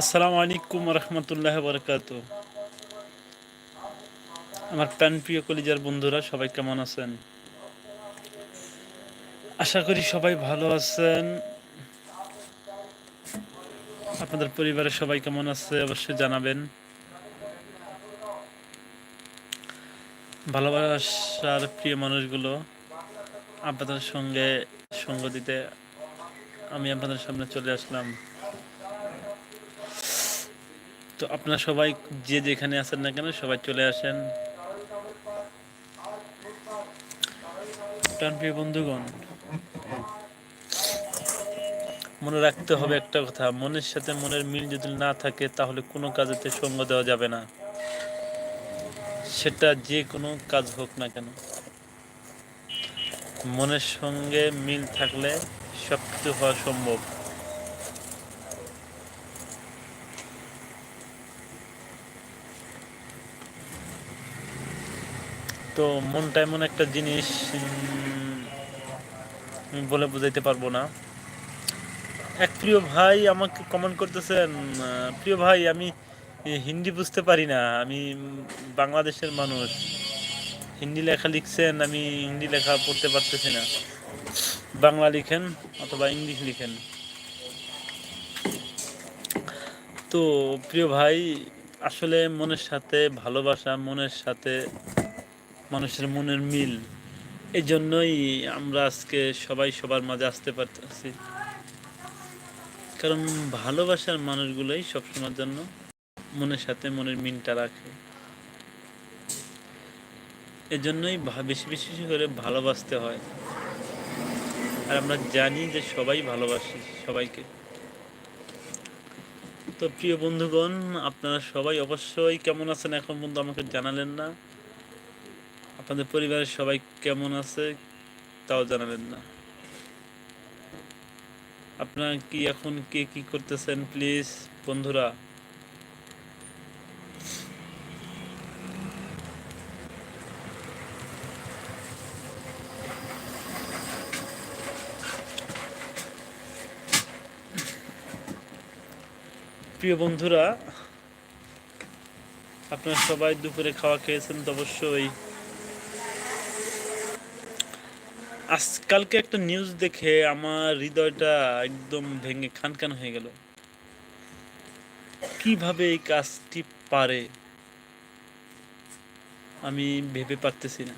আসসালামু আলাইকুম রহমতুল্লাহ বরকাত আমার প্রাণ প্রিয় কলিজার বন্ধুরা, সবাই কেমন আছেন? আশা করি সবাই ভালো আছেন। আপনাদের পরিবারের সবাই কেমন আছে অবশ্যই জানাবেন। ভালোবাসার প্রিয় মানুষগুলো আপনাদের সঙ্গে সঙ্গ দিতে আমি আপনাদের সামনে চলে আসলাম। তো আপনারা সবাই যে যেখানে আছেন না কেন সবাই চলে আসেন। প্রাণপ্রিয় বন্ধুগণ, মনে রাখতে হবে একটা কথা, মনের সাথে মনের মিল যদি না থাকে তাহলে কোনো কাজেতে সঙ্গ দেওয়া যাবে না। সেটা যে কোনো কাজ হোক না কেন। মনের সঙ্গে মিল থাকলে সব কিছু হওয়া সম্ভব। তো মনটা এমন একটা জিনিস বলে বোঝাইতে পারব না। এক প্রিয় ভাই আমাকে কমেন্ট করতেছেন প্রিয় ভাই, আমি হিন্দি বুঝতে পারি না, আমি বাংলাদেশের মানুষ। হিন্দি লেখা লিখছেন, আমি হিন্দি লেখা পড়তে পারতেছি না। বাংলা লিখেন অথবা ইংলিশ লিখেন। তো প্রিয় ভাই, আসলে মনের সাথে, ভালোবাসা মনের সাথে মানুষের মনের মিল। এই জন্যই আমরা আজকে সবাই সবার মাঝে আসতে পারতেছি। কারণ ভালোবাসার মানুষগুলোই সবসময়ের জন্য মনের সাথে মনের মিলটা রাখে। এজন্যই ভা- বেশি বেশি করে ভালোবাসতে হয়। আর আমরা জানি যে সবাই ভালোবাসি সবাইকে। তো প্রিয় বন্ধুগণ, আপনারা সবাই অবশ্যই কেমন আছেন এখন পর্যন্ত আমাকে জানালেন না। আপনাদের পরিবারের সবাই কেমন আছে, তাও জানাবেন না। আপনারা কি এখন কে কি করতেছেন প্লিজ বন্ধুরা? প্রিয় বন্ধুরা, আপনারা সবাই দুপুরে খাওয়া খেয়েছেন তো অবশ্যই। আজকালকে একটা নিউজ দেখে আমার হৃদয়টা একদম ভেঙে খান খান হয়ে গেল। কীভাবে এই কাজটি পারে? আমি ভেবে পারতেছি না।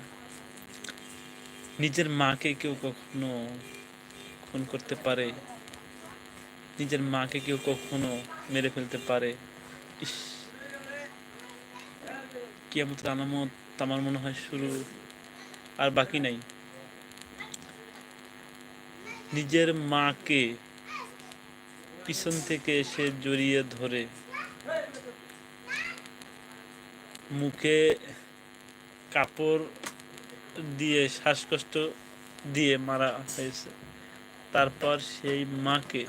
নিজের মাকে কেউ কখনো খুন করতে পারে? নিজের মাকে কেউ কখনো মেরে ফেলতে পারে? ইস। কিয়ামতের আলামত আমার মনে হয় শুরু আর বাকি নাই। নিজের মাকে পিছন থেকে এসে জড়িয়ে ধরে মুখে কাপড় দিয়ে, শ্বাসকষ্ট দিয়ে মারা হয়েছে। তারপর সেই মাকে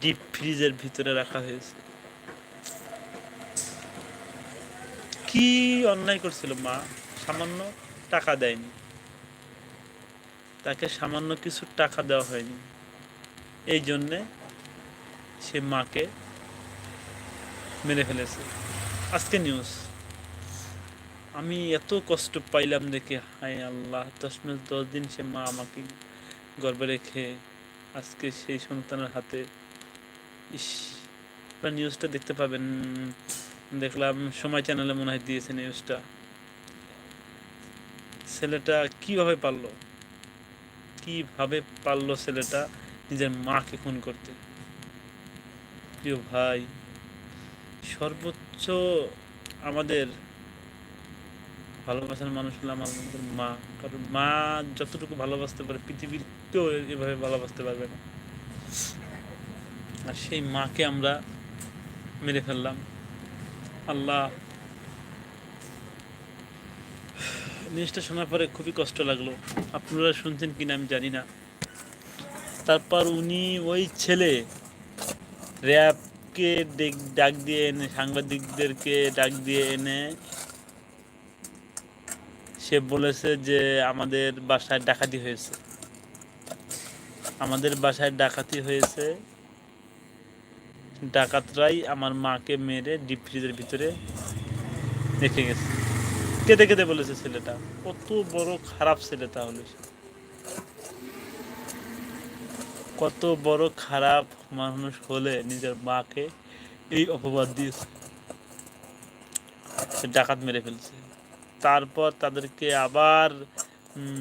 ডিপ ফ্রিজের ভিতরে রাখা হয়েছে। কি অন্যায় করছিল মা? সামান্য টাকা দেয়নি। তাকে সামান্য কিছু টাকা দেওয়া হয়নি। এই জন্যে সে মাকে মেরে ফেলেছে। আজকে নিউজ আমি এত কষ্ট পাইলাম দেখে, হায় আল্লাহ, দশ মাস দশ দিন সে মা আমাকে গর্বে রেখে আজকে সেই সন্তানের হাতে। ইস নিউজটা দেখতে পাবেন। দেখলাম, সময় চ্যানেলে মনে হয় দিয়েছে নিউজটা ছেলেটা কীভাবে পারল? কীভাবে পারল ছেলেটা নিজের মাকে খুন করতে? প্রিয় ভাই, সর্বোচ্চ আমাদের ভালোবাসার মানুষ হলো আমাদের মা। কারণ মা যতটুকু ভালোবাসতে পারে, পৃথিবীর কেউ এভাবে ভালোবাসতে পারবে না। আর সেই মাকে আমরা মেরে ফেললাম। আল্লাহ জিনিসটা শোনার পরে খুবই কষ্ট লাগল। আপনারা শুনছেন কিনা আমি জানি না। তারপর উনি ওই ছেলে র্যাবকে ডাক দিয়ে এনে, সাংবাদিকদেরকে ডাক দিয়ে এনে সে বলেছে যে আমাদের বাসায় ডাকাতি হয়েছে। আমাদের বাসায় ডাকাতি হয়েছে। ডাকাতরাই আমার মাকে মেরে ডিপ ফ্রিজের ভিতরে রেখে গেছে। কেঁদে কেঁদে বলেছে ছেলেটা। কত বড় খারাপ ছেলে তাহলে কত বড় খারাপ মানুষ হলে নিজের মাকে এই অপবাদ দিয়েছে। ডাকাত মেরে ফেলছে। তারপর তাদেরকে আবার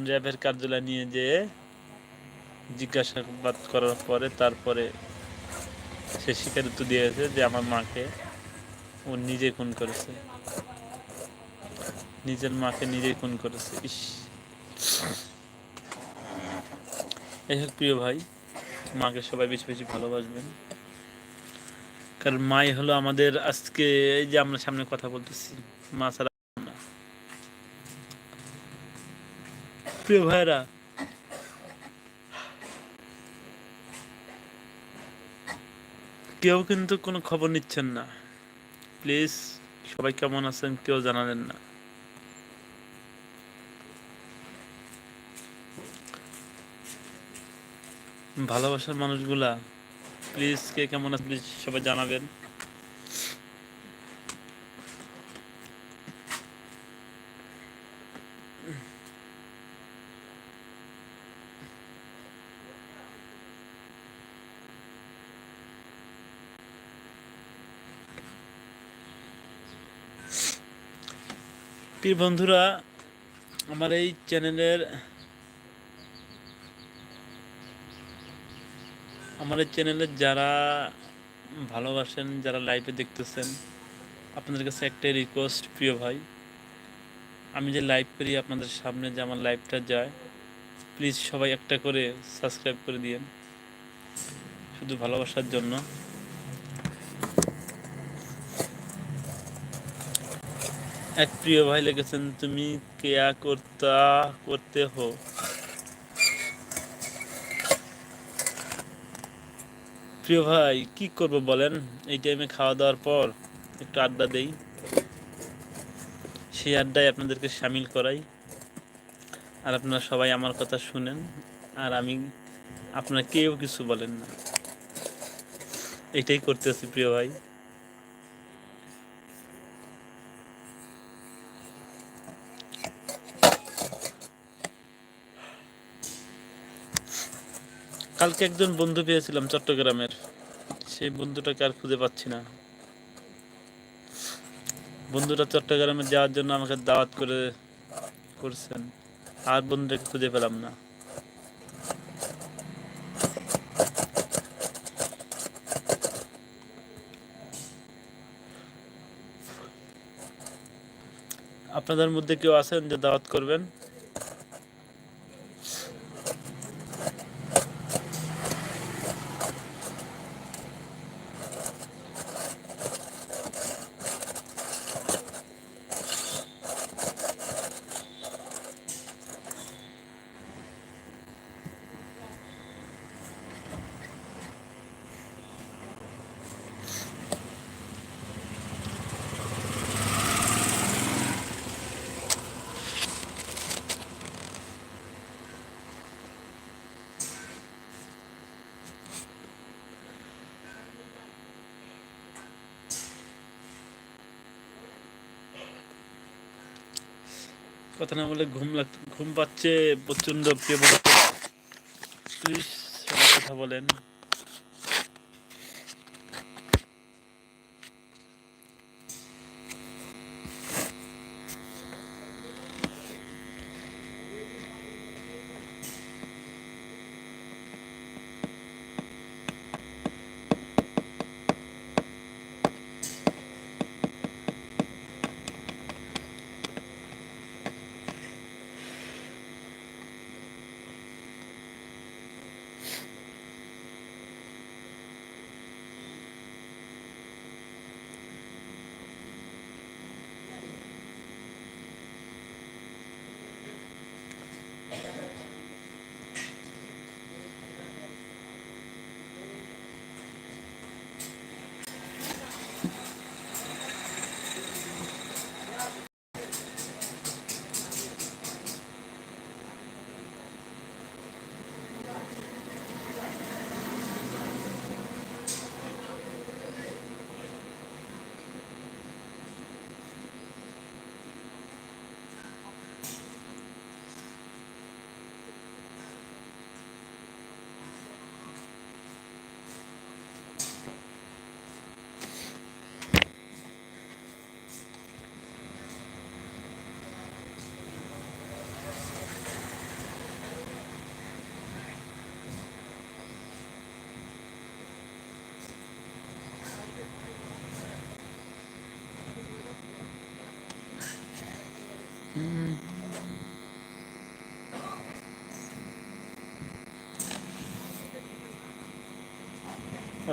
র্যাবের কার্যালয় নিয়ে যেয়ে জিজ্ঞাসাবাদ করার পরে তারপরে সে স্বীকারোক্তি দিয়েছে যে আমার মাকে ও নিজে খুন করেছে। নিজের মাকে নিজেই খুন করেছে, ইস। এই হোক প্রিয় ভাই, মাকে সবাই বেশি বেশি ভালোবাসবেন। কারণ মাই হলো আমাদের আজকে, এই যে আমরা সামনে কথা বলতেছি, মা ছাড়া না। প্রিয় ভাইরা কেউ কিন্তু কোনো খবর নিচ্ছেন না। প্লিজ, সবাই কেমন আছেন কেউ জানালেন না। ভালোবাসার মানুষগুলা প্লিজ কে কেমন আছে প্লিজ সবাই জানাবেন। বন্ধুরা আমার এই চ্যানেলের এই চ্যানেলে যারা ভালোবাসেন, যারা লাইভে দেখতেছেন, আপনাদের কাছে একটাই রিকোয়েস্ট প্রিয় ভাই। আমি যে লাইভ করি আপনাদের সামনে যে আমার লাইভটা যায় প্লিজ সবাই একটা করে সাবস্ক্রাইব করে দিয়েন। শুধু ভালোবাসার জন্য। এক প্রিয় ভাই লিখেছেন, তুমি কেয়া করতা করতে হো? প্রিয় ভাই, কি করব বলেন? এই টাইমে খাওয়া দাওয়ার পর একটু আড্ডা দেই। সেই আড্ডায় আপনাদেরকে সামিল করাই। আর আপনারা সবাই আমার কথা শুনেন। আর আমি আপনারা কেউ কিছু বলেন না। এটাই করতেছি প্রিয় ভাই। কালকে একজন বন্ধু পেয়েছিলাম চট্টগ্রামের। সেই বন্ধুটাকে আর খুঁজে পাচ্ছি না। বন্ধুটা চট্টগ্রামে যাওয়ার জন্য আমাকে দাওয়াত করে করছেন। আর বন্ধুটাকে খুঁজে পেলাম না। আপনাদের মধ্যে কেউ আছেন যে দাওয়াত করবেন? কথা না বলে ঘুম লাগ ঘুম পাচ্ছে প্রচণ্ড প্রিয় কথা বলেন।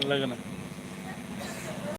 ভালো লাগে না